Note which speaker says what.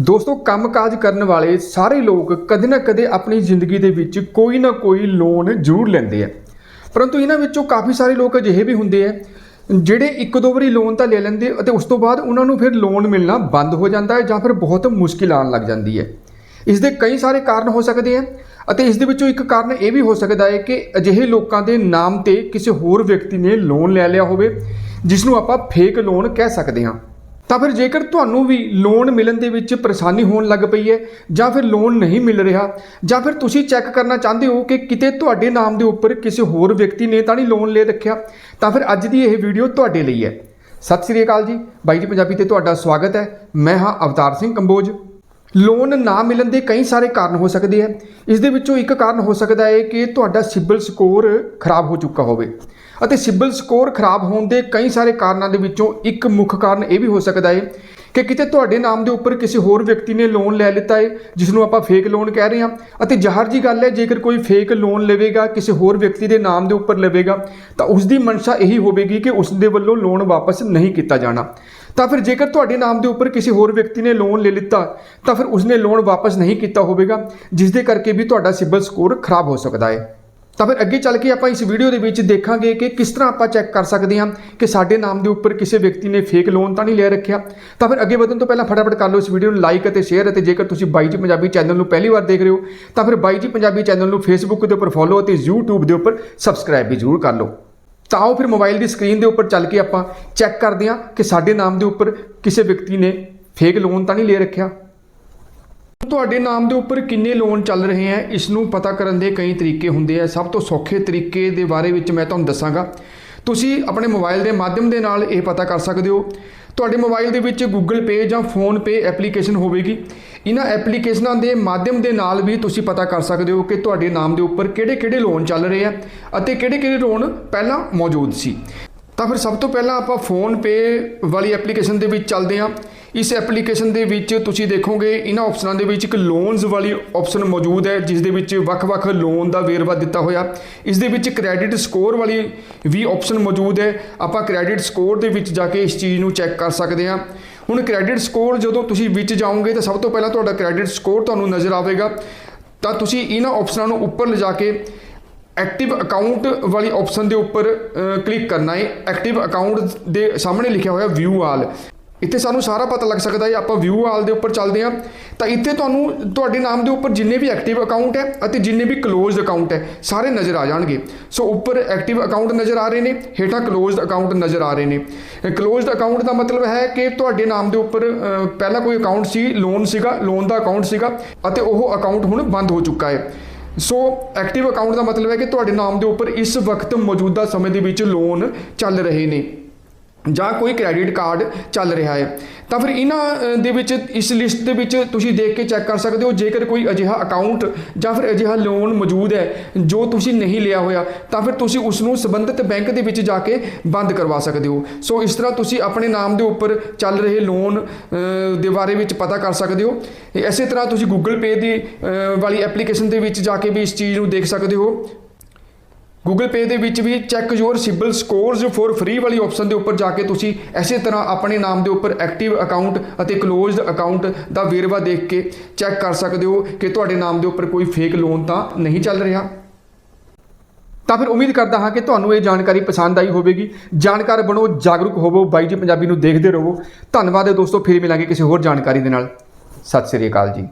Speaker 1: ਦੋਸਤੋ, ਕੰਮਕਾਜ ਕਰਨ ਵਾਲੇ ਸਾਰੇ ਲੋਕ ਕਦੇ ਨਾ ਕਦੇ ਆਪਣੀ ਜ਼ਿੰਦਗੀ ਦੇ ਵਿੱਚ ਕੋਈ ਨਾ ਕੋਈ ਲੋਨ ਜ਼ਰੂਰ ਲੈਂਦੇ ਆ। ਪਰੰਤੂ ਇਹਨਾਂ ਵਿੱਚੋਂ ਕਾਫੀ ਸਾਰੇ ਲੋਕ ਅਜਿਹੇ ਵੀ ਹੁੰਦੇ ਆ, ਜਿਹੜੇ ਇੱਕ ਦੋ ਵਾਰੀ ਲੋਨ ਤਾਂ ਲੈ ਲੈਂਦੇ ਅਤੇ ਉਸ ਤੋਂ ਬਾਅਦ ਉਹਨਾਂ ਨੂੰ ਫਿਰ ਲੋਨ ਮਿਲਣਾ ਬੰਦ ਹੋ ਜਾਂਦਾ ਹੈ ਜਾਂ ਫਿਰ ਬਹੁਤ ਮੁਸ਼ਕਿਲ ਆਉਣ ਲੱਗ ਜਾਂਦੀ ਹੈ। ਇਸ ਦੇ ਕਈ ਸਾਰੇ ਕਾਰਨ ਹੋ ਸਕਦੇ ਆ ਅਤੇ ਇਸ ਦੇ ਵਿੱਚੋਂ ਇੱਕ ਕਾਰਨ ਇਹ ਵੀ ਹੋ ਸਕਦਾ ਹੈ ਕਿ ਅਜਿਹੇ ਲੋਕਾਂ ਦੇ ਨਾਮ ਤੇ ਕਿਸੇ ਹੋਰ ਵਿਅਕਤੀ ਨੇ ਲੋਨ ਲੈ ਲਿਆ ਹੋਵੇ, ਜਿਸ ਨੂੰ ਆਪਾਂ ਫੇਕ ਲੋਨ ਕਹਿ ਸਕਦੇ ਹਾਂ। ਤਾਂ ਫਿਰ ਜੇਕਰ ਤੁਹਾਨੂੰ ਵੀ ਲੋਨ ਮਿਲਣ ਦੇ ਵਿੱਚ ਪਰੇਸ਼ਾਨੀ ਹੋਣ ਲੱਗ ਪਈ ਹੈ, ਜਾਂ ਫਿਰ ਲੋਨ ਨਹੀਂ ਮਿਲ ਰਿਹਾ, ਜਾਂ ਫਿਰ ਤੁਸੀਂ ਚੈੱਕ ਕਰਨਾ ਚਾਹੁੰਦੇ ਹੋ ਕਿ ਕਿਤੇ ਤੁਹਾਡੇ ਨਾਮ ਦੇ ਉੱਪਰ ਕਿਸੇ ਹੋਰ ਵਿਅਕਤੀ ਨੇ ਤਾਂ ਨਹੀਂ ਲੋਨ ਲੈ ਰੱਖਿਆ, ਤਾਂ ਫਿਰ ਅੱਜ ਦੀ ਇਹ ਵੀਡੀਓ ਤੁਹਾਡੇ ਲਈ ਹੈ। ਸਤਿ ਸ੍ਰੀ ਅਕਾਲ ਜੀ, ਬਾਈ ਜੀ ਪੰਜਾਬੀ ਤੇ ਤੁਹਾਡਾ ਸਵਾਗਤ ਹੈ। ਮੈਂ ਹਾਂ ਅਵਤਾਰ ਸਿੰਘ ਕੰਬੋਜ। ਲੋਨ ਨਾ ਮਿਲਣ ਦੇ ਕਈ ਸਾਰੇ ਕਾਰਨ ਹੋ ਸਕਦੇ ਹੈ। ਇਸ ਦੇ ਵਿੱਚੋਂ ਇੱਕ ਕਾਰਨ ਹੋ ਸਕਦਾ ਹੈ ਕਿ ਤੁਹਾਡਾ ਸਿਬਲ ਸਕੋਰ ਖਰਾਬ ਹੋ ਚੁੱਕਾ ਹੋਵੇ। ਅਤੇ ਸਿਬਲ ਸਕੋਰ ਖਰਾਬ ਹੋਣ ਦੇ ਕਈ ਸਾਰੇ ਕਾਰਨਾਂ ਦੇ ਵਿੱਚੋਂ ਇੱਕ ਮੁੱਖ ਕਾਰਨ ਇਹ ਵੀ ਹੋ ਸਕਦਾ ਹੈ ਕਿ ਕਿਤੇ ਤੁਹਾਡੇ ਨਾਮ ਦੇ ਉੱਪਰ ਕਿਸੇ ਹੋਰ ਵਿਅਕਤੀ ਨੇ ਲੋਨ ਲੈ ਲਿੱਤਾ ਹੈ ਜਿਸ ਨੂੰ ਆਪਾਂ ਫੇਕ ਲੋਨ ਕਹਿ ਰਹੇ ਹਾਂ। ਅਤੇ ਜ਼ਾਹਰ ਜੀ ਗੱਲ ਹੈ, ਜੇਕਰ ਕੋਈ ਫੇਕ ਲੋਨ ਲਵੇਗਾ, ਕਿਸੇ ਹੋਰ ਵਿਅਕਤੀ ਦੇ ਨਾਮ ਦੇ ਉੱਪਰ ਲਵੇਗਾ, ਤਾਂ ਉਸ ਦੀ ਮਨਸ਼ਾ ਇਹੀ ਹੋਵੇਗੀ ਕਿ ਉਸ ਦੇ ਵੱਲੋਂ ਲੋਨ ਵਾਪਸ ਨਹੀਂ ਕੀਤਾ ਜਾਣਾ। ਤਾਂ ਫਿਰ ਜੇਕਰ ਤੁਹਾਡੇ ਨਾਮ ਦੇ ਉੱਪਰ ਕਿਸੇ ਹੋਰ ਵਿਅਕਤੀ ਨੇ ਲੋਨ ਲੈ ਲਿੱਤਾ, ਤਾਂ ਫਿਰ ਉਸਨੇ ਲੋਨ ਵਾਪਸ ਨਹੀਂ ਕੀਤਾ ਹੋਵੇਗਾ ਜਿਸ ਦੇ ਕਰਕੇ ਵੀ ਤੁਹਾਡਾ ਸਿਬਲ ਸਕੋਰ ਖਰਾਬ ਹੋ ਸਕਦਾ ਹੈ। ਤਾਂ ਫਿਰ ਅੱਗੇ ਚੱਲ ਕੇ ਆਪਾਂ ਇਸ ਵੀਡੀਓ ਦੇ ਵਿੱਚ ਦੇਖਾਂਗੇ ਕਿ ਕਿਸ ਤਰ੍ਹਾਂ ਆਪਾਂ ਚੈੱਕ ਕਰ ਸਕਦੇ ਹਾਂ ਕਿ ਸਾਡੇ ਨਾਮ ਦੇ ਉੱਪਰ ਕਿਸੇ ਵਿਅਕਤੀ ਨੇ ਫੇਕ ਲੋਨ ਤਾਂ ਨਹੀਂ ਲੈ ਰੱਖਿਆ। ਤਾਂ ਫਿਰ ਅੱਗੇ ਵਧਣ ਤੋਂ ਪਹਿਲਾਂ ਫਟਾਫਟ ਕਰ ਲਓ ਇਸ ਵੀਡੀਓ ਨੂੰ ਲਾਈਕ ਅਤੇ ਸ਼ੇਅਰ ਅਤੇ ਜੇਕਰ ਤੁਸੀਂ ਬਾਈ ਜੀ ਪੰਜਾਬੀ ਚੈਨਲ ਨੂੰ ਪਹਿਲੀ ਵਾਰ ਦੇਖ ਰਹੇ ਹੋ, ਤਾਂ ਫਿਰ ਬਾਈ ਜੀ ਪੰਜਾਬੀ ਚੈਨਲ ਨੂੰ ਫੇਸਬੁੱਕ ਦੇ ਉੱਪਰ ਫੋਲੋ ਅਤੇ YouTube ਦੇ ਉੱਪਰ ਸਬਸਕ੍ਰਾਈਬ ਵੀ ਜ਼ਰੂਰ ਕਰ ਲਓ। ਤਾਂ ਆਓ ਫਿਰ ਮੋਬਾਈਲ ਦੀ ਸਕਰੀਨ ਦੇ ਉੱਪਰ ਚੱਲ ਕੇ ਆਪਾਂ ਚੈੱਕ ਕਰਦੇ ਹਾਂ ਕਿ ਸਾਡੇ ਨਾਮ ਦੇ ਉੱਪਰ ਕਿਸੇ ਵਿਅਕਤੀ ਨੇ ਫੇਕ ਲੋਨ ਤਾਂ ਨਹੀਂ ਲੈ ਰੱਖਿਆ। ਤੁਹਾਡੇ ਨਾਮ ਦੇ ਉੱਪਰ ਕਿੰਨੇ ਲੋਨ ਚੱਲ ਰਹੇ ਹੈ ਇਸ ਨੂੰ ਪਤਾ ਕਰਨ ਦੇ ਕਈ ਤਰੀਕੇ ਹੁੰਦੇ ਆ ਸਭ ਤੋਂ ਸੌਖੇ ਤਰੀਕੇ ਦੇ ਬਾਰੇ ਵਿੱਚ ਮੈਂ ਤੁਹਾਨੂੰ ਦੱਸਾਂਗਾ। ਤੁਸੀਂ ਆਪਣੇ ਮੋਬਾਈਲ ਦੇ ਮਾਧਿਅਮ ਦੇ ਨਾਲ ਇਹ ਪਤਾ ਕਰ ਸਕਦੇ ਹੋ। ਤੁਹਾਡੇ ਮੋਬਾਈਲ ਦੇ ਵਿੱਚ Google Pay ਜਾਂ Phone Pay ਐਪਲੀਕੇਸ਼ਨ ਹੋਵੇਗੀ। ਇਹਨਾਂ ਐਪਲੀਕੇਸ਼ਨਾਂ ਦੇ ਮਾਧਿਅਮ ਦੇ ਨਾਲ ਵੀ ਤੁਸੀਂ ਪਤਾ ਕਰ ਸਕਦੇ ਹੋ ਕਿ ਤੁਹਾਡੇ ਨਾਮ ਦੇ ਉੱਪਰ ਕਿਹੜੇ-ਕਿਹੜੇ ਲੋਨ ਚੱਲ ਰਹੇ ਆ ਅਤੇ ਕਿਹੜੇ-ਕਿਹੜੇ ਲੋਨ ਪਹਿਲਾਂ ਮੌਜੂਦ ਸੀ। ਤਾਂ ਫਿਰ ਸਭ ਤੋਂ ਪਹਿਲਾਂ ਆਪਾਂ ਫੋਨ ਪੇ ਵਾਲੀ ਐਪਲੀਕੇਸ਼ਨ ਦੇ ਵਿੱਚ ਚੱਲਦੇ ਹਾਂ। ਇਸ ਐਪਲੀਕੇਸ਼ਨ ਦੇ ਵਿੱਚ ਤੁਸੀਂ ਦੇਖੋਗੇ, ਇਹਨਾਂ ਆਪਸ਼ਨਾਂ ਦੇ ਵਿੱਚ ਇੱਕ ਲੋਨਸ ਵਾਲੀ ਆਪਸ਼ਨ ਮੌਜੂਦ ਹੈ, ਜਿਸ ਦੇ ਵਿੱਚ ਵੱਖ-ਵੱਖ ਲੋਨ ਦਾ ਵੇਰਵਾ ਦਿੱਤਾ ਹੋਇਆ। ਇਸ ਦੇ ਵਿੱਚ ਕ੍ਰੈਡਿਟ ਸਕੋਰ ਵਾਲੀ ਵੀ ਆਪਸ਼ਨ ਮੌਜੂਦ ਹੈ। ਆਪਾਂ ਕ੍ਰੈਡਿਟ ਸਕੋਰ ਦੇ ਵਿੱਚ ਜਾ ਕੇ ਇਸ ਚੀਜ਼ ਨੂੰ ਚੈੱਕ ਕਰ ਸਕਦੇ ਹਾਂ। ਹੁਣ ਕ੍ਰੈਡਿਟ ਸਕੋਰ ਜਦੋਂ ਤੁਸੀਂ ਵਿੱਚ ਜਾਓਗੇ, ਤਾਂ ਸਭ ਤੋਂ ਪਹਿਲਾਂ ਤੁਹਾਡਾ ਕ੍ਰੈਡਿਟ ਸਕੋਰ ਤੁਹਾਨੂੰ ਨਜ਼ਰ ਆਵੇਗਾ। ਤਾਂ ਤੁਸੀਂ ਇਹਨਾਂ ਆਪਸ਼ਨਾਂ ਨੂੰ ਉੱਪਰ ਲਿਜਾ ਕੇ ਐਕਟਿਵ ਅਕਾਊਂਟ ਵਾਲੀ ਆਪਸ਼ਨ ਦੇ ਉੱਪਰ ਕਲਿੱਕ ਕਰਨਾ ਹੈ। ਐਕਟਿਵ ਅਕਾਊਂਟ ਦੇ ਸਾਹਮਣੇ ਲਿਖਿਆ ਹੋਇਆ ਵਿਊ ਆਲ ਇੱਥੇ ਸਾਨੂੰ ਸਾਰਾ ਪਤਾ ਲੱਗ ਸਕਦਾ ਹੈ, ਆਪਾਂ ਵਿਊ ਆਲ ਦੇ ਉੱਪਰ ਚੱਲਦੇ ਹਾਂ। ਤਾਂ ਇੱਥੇ ਤੁਹਾਨੂੰ, ਤੁਹਾਡੇ ਨਾਮ ਦੇ ਉੱਪਰ ਜਿੰਨੇ ਵੀ ਐਕਟਿਵ ਅਕਾਊਂਟ ਹੈ ਅਤੇ ਜਿੰਨੇ ਵੀ ਕਲੋਜ਼ਡ ਅਕਾਊਂਟ ਹੈ, ਸਾਰੇ ਨਜ਼ਰ ਆ ਜਾਣਗੇ। ਸੋ ਉੱਪਰ ਐਕਟਿਵ ਅਕਾਊਂਟ ਨਜ਼ਰ ਆ ਰਹੇ ਨੇ, ਹੇਠਾਂ ਕਲੋਜ਼ਡ ਅਕਾਊਂਟ ਨਜ਼ਰ ਆ ਰਹੇ ਨੇ। ਕਲੋਜ਼ਡ ਅਕਾਊਂਟ ਦਾ ਮਤਲਬ ਹੈ ਕਿ ਤੁਹਾਡੇ ਨਾਮ ਦੇ ਉੱਪਰ ਪਹਿਲਾਂ ਕੋਈ ਅਕਾਊਂਟ ਸੀ ਲੋਨ ਸੀਗਾ ਲੋਨ ਦਾ ਅਕਾਊਂਟ ਸੀਗਾ ਅਤੇ ਉਹ ਅਕਾਊਂਟ ਹੁਣ ਬੰਦ ਹੋ ਚੁੱਕਾ ਹੈ। ਸੋ ਐਕਟਿਵ ਅਕਾਊਂਟ ਦਾ ਮਤਲਬ ਹੈ ਕਿ ਤੁਹਾਡੇ ਨਾਮ ਦੇ ਉੱਪਰ ਇਸ ਵਕਤ ਮੌਜੂਦਾ ਸਮੇਂ ਦੇ ਵਿੱਚ ਲੋਨ ਚੱਲ ਰਹੇ ਨੇ। ਜਾਂ ਕੋਈ ਕ੍ਰੈਡਿਟ ਕਾਰਡ ਚੱਲ ਰਿਹਾ ਹੈ, ਤਾਂ ਫਿਰ ਇਹਨਾਂ ਦੇ ਵਿੱਚ, ਇਸ ਲਿਸਟ ਦੇ ਵਿੱਚ ਤੁਸੀਂ ਦੇਖ ਕੇ ਚੈੱਕ ਕਰ ਸਕਦੇ ਹੋ, ਜੇਕਰ ਕੋਈ ਅਜਿਹਾ ਅਕਾਊਂਟ ਜਾਂ ਫਿਰ ਅਜਿਹਾ ਲੋਨ ਮੌਜੂਦ ਹੈ ਜੋ ਤੁਸੀਂ ਨਹੀਂ ਲਿਆ ਹੋਇਆ, ਤਾਂ ਫਿਰ ਤੁਸੀਂ ਉਸ ਨੂੰ ਸੰਬੰਧਿਤ ਬੈਂਕ ਦੇ ਵਿੱਚ ਜਾ ਕੇ ਬੰਦ ਕਰਵਾ ਸਕਦੇ ਹੋ। ਸੋ ਇਸ ਤਰ੍ਹਾਂ ਤੁਸੀਂ ਆਪਣੇ ਨਾਮ ਦੇ ਉੱਪਰ ਚੱਲ ਰਹੇ ਲੋਨ ਦੇ ਬਾਰੇ ਵਿੱਚ ਪਤਾ ਕਰ ਸਕਦੇ ਹੋ। ਇਸੇ ਤਰ੍ਹਾਂ ਤੁਸੀਂ Google Pay ਦੀ ਵਾਲੀ ਐਪਲੀਕੇਸ਼ਨ ਦੇ ਵਿੱਚ ਜਾ ਕੇ ਵੀ ਇਸ ਚੀਜ਼ ਨੂੰ ਦੇਖ ਸਕਦੇ ਹੋ। Google Pay ਦੇ ਵਿੱਚ ਵੀ check your CIBIL scores for free ਵਾਲੀ ਆਪਸ਼ਨ ਦੇ ਉੱਪਰ ਜਾ ਕੇ ਤੁਸੀਂ ਐਸੇ ਤਰ੍ਹਾਂ ਆਪਣੇ ਨਾਮ ਦੇ ਉੱਪਰ ਐਕਟਿਵ ਅਕਾਊਂਟ ਅਤੇ ਕਲੋਜ਼ਡ ਅਕਾਊਂਟ ਦਾ ਵੇਰਵਾ ਦੇਖ ਕੇ ਚੈੱਕ ਕਰ ਸਕਦੇ ਹੋ ਕਿ ਤੁਹਾਡੇ ਨਾਮ ਦੇ ਉੱਪਰ ਕੋਈ ਫੇਕ ਲੋਨ ਤਾਂ ਨਹੀਂ ਚੱਲ ਰਿਹਾ। ਤਾਂ ਫਿਰ ਉਮੀਦ ਕਰਦਾ ਹਾਂ ਕਿ ਤੁਹਾਨੂੰ ਇਹ ਜਾਣਕਾਰੀ ਪਸੰਦ ਆਈ ਹੋਵੇਗੀ। ਜਾਣਕਾਰ ਬਣੋ, ਜਾਗਰੂਕ ਹੋਵੋ, ਬਾਈ ਜੀ ਪੰਜਾਬੀ ਨੂੰ ਦੇਖਦੇ ਰਹੋ। ਧੰਨਵਾਦ ਹੈ ਦੋਸਤੋ, ਫਿਰ ਮਿਲਾਂਗੇ ਕਿਸੇ ਹੋਰ ਜਾਣਕਾਰੀ ਦੇ ਨਾਲ। ਸਤਿ ਸ੍ਰੀ ਅਕਾਲ ਜੀ।